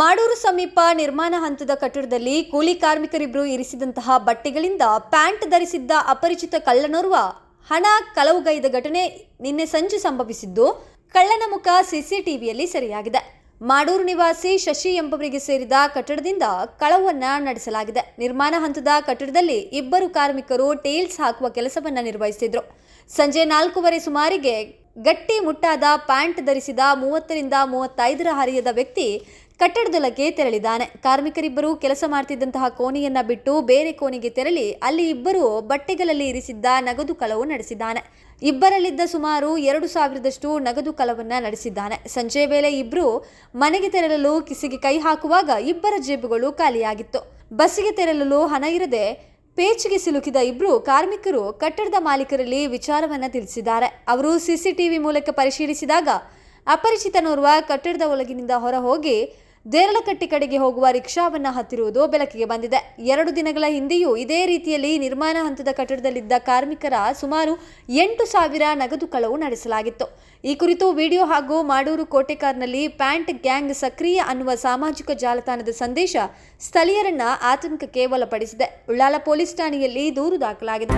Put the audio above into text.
ಮಾಡೂರು ಸಮೀಪ ನಿರ್ಮಾಣ ಹಂತದ ಕಟ್ಟಡದಲ್ಲಿ ಕೂಲಿ ಕಾರ್ಮಿಕರಿಬ್ಬರು ಇರಿಸಿದಂತಹ ಬಟ್ಟೆಗಳಿಂದ ಪ್ಯಾಂಟ್ ಧರಿಸಿದ್ದ ಅಪರಿಚಿತ ಕಳ್ಳನೋರ್ವ ಹಣ ಕಳವುಗೈದ ಘಟನೆ ನಿನ್ನೆ ಸಂಜೆ ಸಂಭವಿಸಿದ್ದು, ಕಳ್ಳನ ಮುಖ ಸಿಸಿಟಿವಿಯಲ್ಲಿ ಸೆರೆಯಾಗಿದೆ. ಮಾಡೂರು ನಿವಾಸಿ ಶಶಿ ಎಂಬವರಿಗೆ ಸೇರಿದ ಕಟ್ಟಡದಿಂದ ಕಳವನ್ನ ನಡೆಸಲಾಗಿದೆ. ನಿರ್ಮಾಣ ಹಂತದ ಕಟ್ಟಡದಲ್ಲಿ ಇಬ್ಬರು ಕಾರ್ಮಿಕರು ಟೇಲ್ಸ್ ಹಾಕುವ ಕೆಲಸವನ್ನ ನಿರ್ವಹಿಸಿದ್ರು ಸಂಜೆ ನಾಲ್ಕೂವರೆ ಸುಮಾರಿಗೆ ಗಟ್ಟಿ ಮುಟ್ಟಾದ ಪ್ಯಾಂಟ್ ಧರಿಸಿದ ಮೂವತ್ತರಿಂದ ಮೂವತ್ತೈದರ ಹರಿಯದ ವ್ಯಕ್ತಿ ಕಟ್ಟಡದೊಳಗೆ ತೆರಳಿದ್ದಾನೆ. ಕಾರ್ಮಿಕರಿಬ್ಬರು ಕೆಲಸ ಮಾಡ್ತಿದ್ದಂತಹ ಕೋಣೆಯನ್ನ ಬಿಟ್ಟು ಬೇರೆ ಕೋಣೆಗೆ ತೆರಳಿ ಅಲ್ಲಿ ಇಬ್ಬರು ಬಟ್ಟೆಗಳಲ್ಲಿ ಇರಿಸಿದ್ದ ನಗದು ಕಳವು ನಡೆಸಿದ್ದಾನೆ. ಇಬ್ಬರಲ್ಲಿದ್ದ ಸುಮಾರು ಎರಡು ಸಾವಿರದಷ್ಟು ನಗದು ಕಳವನ್ನ ನಡೆಸಿದ್ದಾನೆ. ಸಂಜೆ ವೇಳೆ ಇಬ್ಬರು ಮನೆಗೆ ತೆರಳಲು ಕಿಸಿಗೆ ಕೈ ಹಾಕುವಾಗ ಇಬ್ಬರ ಜೇಬುಗಳು ಖಾಲಿಯಾಗಿತ್ತು. ಬಸ್ಸಿಗೆ ತೆರಳಲು ಹಣ ಇರದೆ ಪೇಚಿಗೆ ಸಿಲುಕಿದ ಇಬ್ರು ಕಾರ್ಮಿಕರು ಕಟ್ಟಡದ ಮಾಲೀಕರಲ್ಲಿ ವಿಚಾರವನ್ನ ತಿಳಿಸಿದ್ದಾರೆ. ಅವರು ಸಿಸಿಟಿವಿ ಮೂಲಕ ಪರಿಶೀಲಿಸಿದಾಗ ಅಪರಿಚಿತನೋರ್ವ ಕಟ್ಟಡದ ಒಳಗಿನಿಂದ ಹೊರ ದೇರಳಕಟ್ಟಿ ಕಡೆಗೆ ಹೋಗುವ ರಿಕ್ಷಾವನ್ನ ಹತ್ತಿರುವುದು ಬೆಳಕಿಗೆ ಬಂದಿದೆ. ಎರಡು ದಿನಗಳ ಹಿಂದೆಯೂ ಇದೇ ರೀತಿಯಲ್ಲಿ ನಿರ್ಮಾಣ ಹಂತದ ಕಟ್ಟಡದಲ್ಲಿದ್ದ ಕಾರ್ಮಿಕರ ಸುಮಾರು ಎಂಟು ಸಾವಿರ ನಗದು ಕಳವು ನಡೆಸಲಾಗಿತ್ತು. ಈ ಕುರಿತು ವಿಡಿಯೋ ಹಾಗೂ ಮಾಡೂರು ಕೋಟೆಕಾರ್ನಲ್ಲಿ ಪ್ಯಾಂಟ್ ಗ್ಯಾಂಗ್ ಸಕ್ರಿಯ ಅನ್ನುವ ಸಾಮಾಜಿಕ ಜಾಲತಾಣದ ಸಂದೇಶ ಸ್ಥಳೀಯರನ್ನ ಆತಂಕಕ್ಕೆ ಒಳಪಡಿಸಿದೆ. ಉಳ್ಳಾಲ ಪೊಲೀಸ್ ಠಾಣೆಯಲ್ಲಿ ದೂರು ದಾಖಲಾಗಿದೆ.